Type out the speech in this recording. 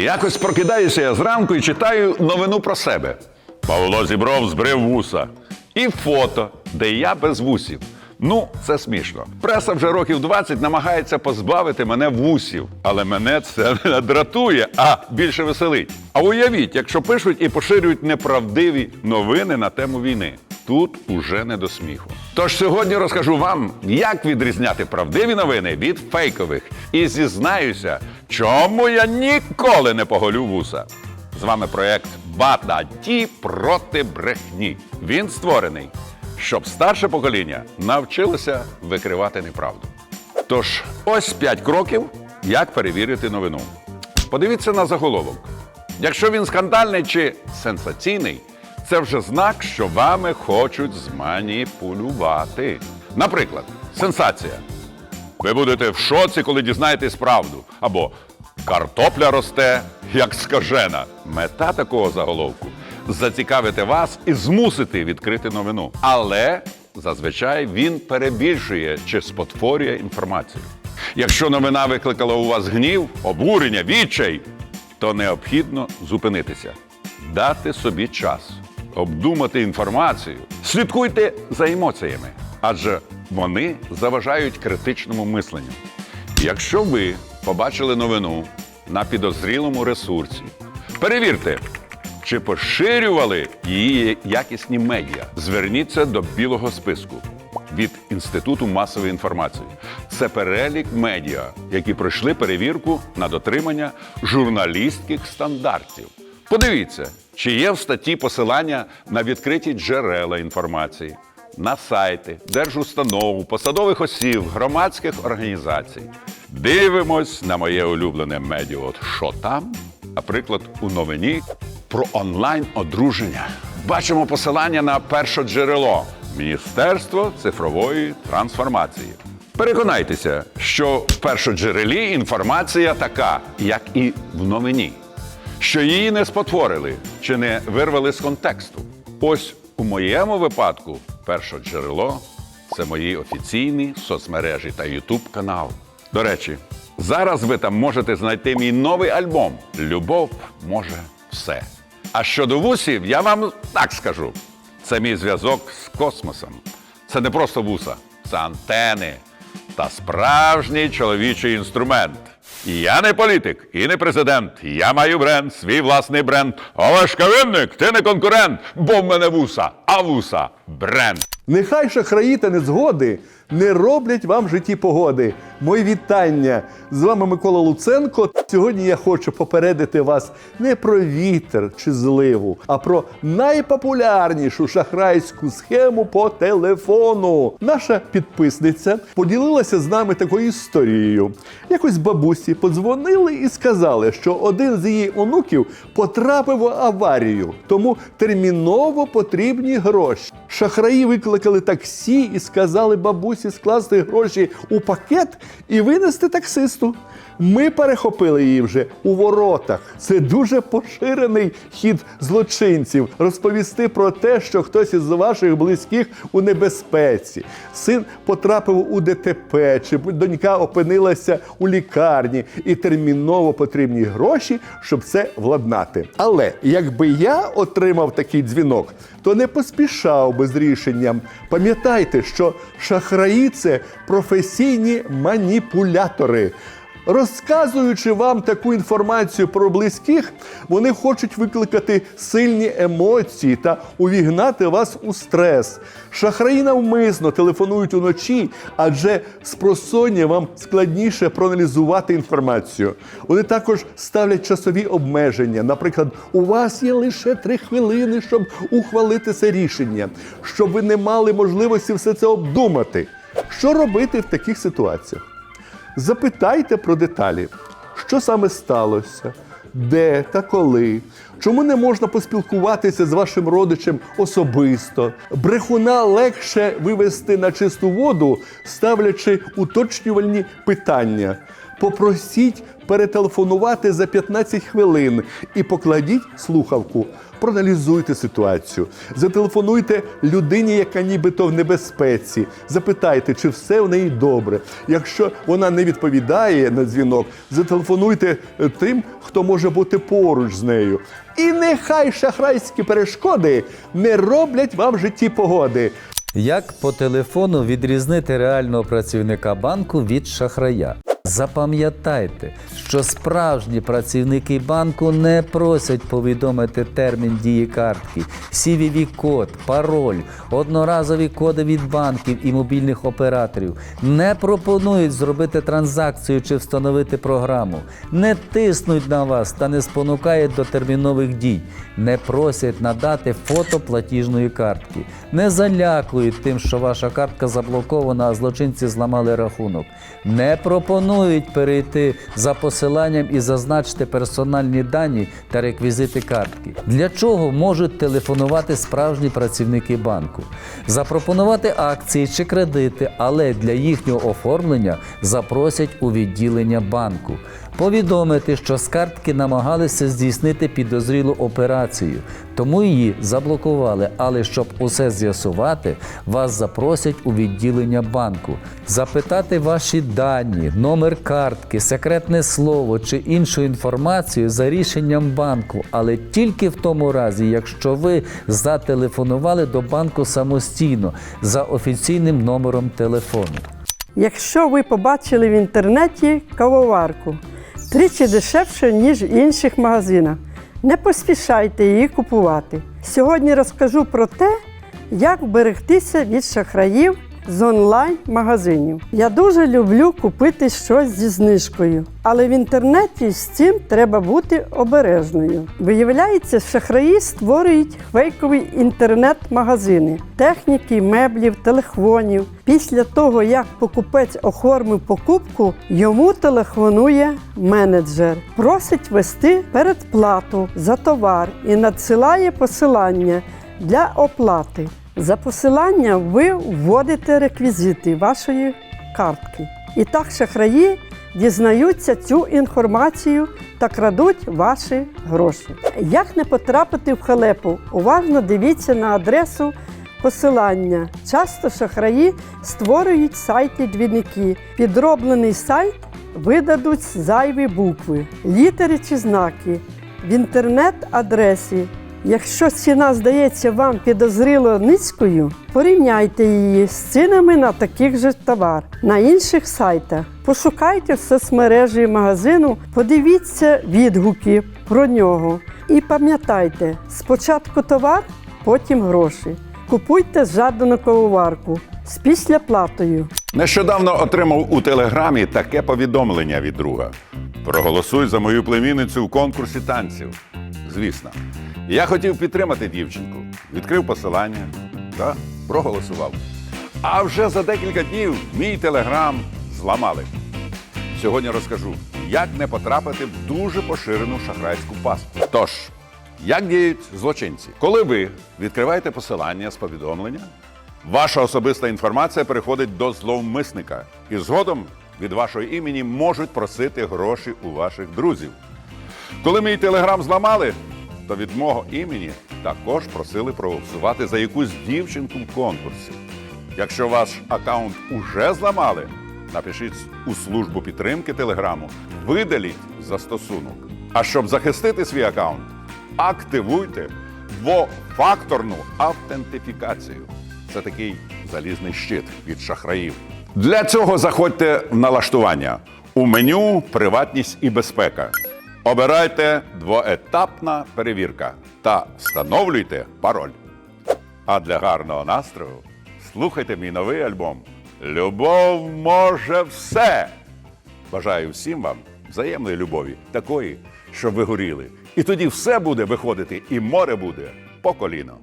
Якось прокидаюся я зранку і читаю новину про себе. Павло Зібров збрив вуса. І фото, де я без вусів. Ну, це смішно. Преса вже років 20 намагається позбавити мене вусів, але мене це не дратує, а більше веселить. А уявіть, якщо пишуть і поширюють неправдиві новини на тему війни. Тут уже не до сміху. Тож сьогодні розкажу вам, як відрізняти правдиві новини від фейкових. І зізнаюся, чому я ніколи не поголю вуса. З вами проект Бататі проти брехні. Він створений, щоб старше покоління навчилося викривати неправду. Тож, ось 5 кроків, як перевірити новину. Подивіться на заголовок. Якщо він скандальний чи сенсаційний, це вже знак, що вами хочуть зманіпулювати. Наприклад, сенсація. Ви будете в шоці, коли дізнаєтесь правду. Або картопля росте, як скажена. Мета такого заголовку зацікавити вас і змусити відкрити новину. Але зазвичай він перебільшує чи спотворює інформацію. Якщо новина викликала у вас гнів, обурення, відчай, то необхідно зупинитися, дати собі час, обдумати інформацію. Слідкуйте за емоціями, адже вони заважають критичному мисленню. Якщо ви побачили новину на підозрілому ресурсі, перевірте, чи поширювали її якісні медіа. Зверніться до білого списку від Інституту масової інформації. Це перелік медіа, які пройшли перевірку на дотримання журналістських стандартів. Подивіться, чи є в статті посилання на відкриті джерела інформації, на сайти, держустанов, посадових осіб, громадських організацій. Дивимось на моє улюблене медіа. От що там? Наприклад, у новині про онлайн одруження. Бачимо посилання на перше джерело Міністерство цифрової трансформації. Переконайтеся, що в першоджерелі інформація така, як і в новині, що її не спотворили чи не вирвали з контексту. Ось у моєму випадку перше джерело це мої офіційні соцмережі та Ютуб канал. До речі, зараз ви там можете знайти мій новий альбом Любов може все. А щодо вусів, я вам так скажу: це мій зв'язок з космосом. Це не просто вуса, це антени та справжній чоловічий інструмент. Я не політик і не президент. Я маю бренд, свій власний бренд. Олешка Винник, ти не конкурент, бо в мене вуса, а вуса бренд. Нехай шахраї та незгоди не роблять вам в житті погоди. Мої вітання! З вами Микола Луценко. Сьогодні я хочу попередити вас не про вітер чи зливу, а про найпопулярнішу шахрайську схему по телефону. Наша підписниця поділилася з нами такою історією. Якось бабусі подзвонили і сказали, що один з її онуків потрапив в аварію, тому терміново потрібні гроші. Шахраї викликали таксі і сказали бабусі скласти гроші у пакет і винести таксисту. Ми перехопили її вже у воротах. Це дуже поширений хід злочинців розповісти про те, що хтось із ваших близьких у небезпеці. Син потрапив у ДТП, чи донька опинилася у лікарні, і терміново потрібні гроші, щоб це владнати. Але якби я отримав такий дзвінок, то не поспішав би з рішенням. Пам'ятайте, що шахраї це професійні маніпулятори. Розказуючи вам таку інформацію про близьких, вони хочуть викликати сильні емоції та увігнати вас у стрес. Шахраї навмисно телефонують уночі, адже з просоння вам складніше проаналізувати інформацію. Вони також ставлять часові обмеження. Наприклад, у вас є лише три хвилини, щоб ухвалити це рішення, щоб ви не мали можливості все це обдумати. Що робити в таких ситуаціях? Запитайте про деталі, що саме сталося, де та коли, чому не можна поспілкуватися з вашим родичем особисто. Брехуна легше вивести на чисту воду, ставлячи уточнювальні питання. Попросіть перетелефонувати за 15 хвилин і покладіть слухавку. Проаналізуйте ситуацію. Зателефонуйте людині, яка нібито в небезпеці. Запитайте, чи все в неї добре. Якщо вона не відповідає на дзвінок, зателефонуйте е, тим, хто може бути поруч з нею. І нехай шахрайські перешкоди не роблять вам в житті погоди. Як по телефону відрізнити реального працівника банку від шахрая? Запам'ятайте, що справжні працівники банку не просять повідомити термін дії картки, cvv код пароль, одноразові коди від банків і мобільних операторів, не пропонують зробити транзакцію чи встановити програму, не тиснуть на вас та не спонукають до термінових дій, не просять надати фото платіжної картки, не залякують тим, що ваша картка заблокована, а злочинці зламали рахунок, не пропонують перейти за посиланням і зазначити персональні дані та реквізити картки. Для чого можуть телефонувати справжні працівники банку? Запропонувати акції чи кредити, але для їхнього оформлення запросять у відділення банку. Повідомити, що з картки намагалися здійснити підозрілу операцію, тому її заблокували. Але щоб усе з'ясувати, вас запросять у відділення банку, запитати ваші дані, номер картки, секретне слово чи іншу інформацію за рішенням банку, але тільки в тому разі, якщо ви зателефонували до банку самостійно за офіційним номером телефону. Якщо ви побачили в інтернеті кавоварку тричі дешевше, ніж в інших магазинах, не поспішайте її купувати. Сьогодні розкажу про те, як вберегтися від шахраїв з онлайн-магазинів. Я дуже люблю купити щось зі знижкою, але в інтернеті з цим треба бути обережною. Виявляється, шахраї створюють фейкові інтернет-магазини, техніки, меблів, телефонів. Після того, як покупець оформив покупку, йому телефонує менеджер, просить вести передплату за товар і надсилає посилання для оплати. За посиланням ви вводите реквізити вашої картки. І так шахраї дізнаються цю інформацію та крадуть ваші гроші. Як не потрапити в халепу? Уважно дивіться на адресу посилання. Часто шахраї створюють сайти двійники. Підроблений сайт видадуть зайві букви, літери чи знаки в інтернет-адресі. Якщо ціна здається вам підозріло низькою, порівняйте її з цінами на таких же товар на інших сайтах. Пошукайте в соцмережі магазину, подивіться відгуки про нього. І пам'ятайте, спочатку товар, потім гроші. Купуйте жадану кавоварку з післяплатою. Нещодавно отримав у телеграмі таке повідомлення від друга: проголосуй за мою племінницю в конкурсі танців. Звісно, я хотів підтримати дівчинку, відкрив посилання та проголосував. А вже за декілька днів мій телеграм зламали. Сьогодні розкажу, як не потрапити в дуже поширену шахрайську пастку. Тож, як діють злочинці? Коли ви відкриваєте посилання з повідомлення, ваша особиста інформація переходить до зловмисника, і згодом від вашого імені можуть просити гроші у ваших друзів. Коли мій телеграм зламали, то від мого імені також просили проголосувати за якусь дівчинку в конкурсі. Якщо ваш аккаунт уже зламали, напишіть у службу підтримки телеграму, видаліть застосунок. А щоб захистити свій аккаунт, активуйте двофакторну автентифікацію. Це такий залізний щит від шахраїв. Для цього заходьте в налаштування у меню Приватність і безпека. Обирайте двоетапна перевірка та встановлюйте пароль. А для гарного настрою слухайте мій новий альбом Любов може все. Бажаю всім вам взаємної любові, такої, щоб ви горіли. І тоді все буде виходити, і море буде по коліно.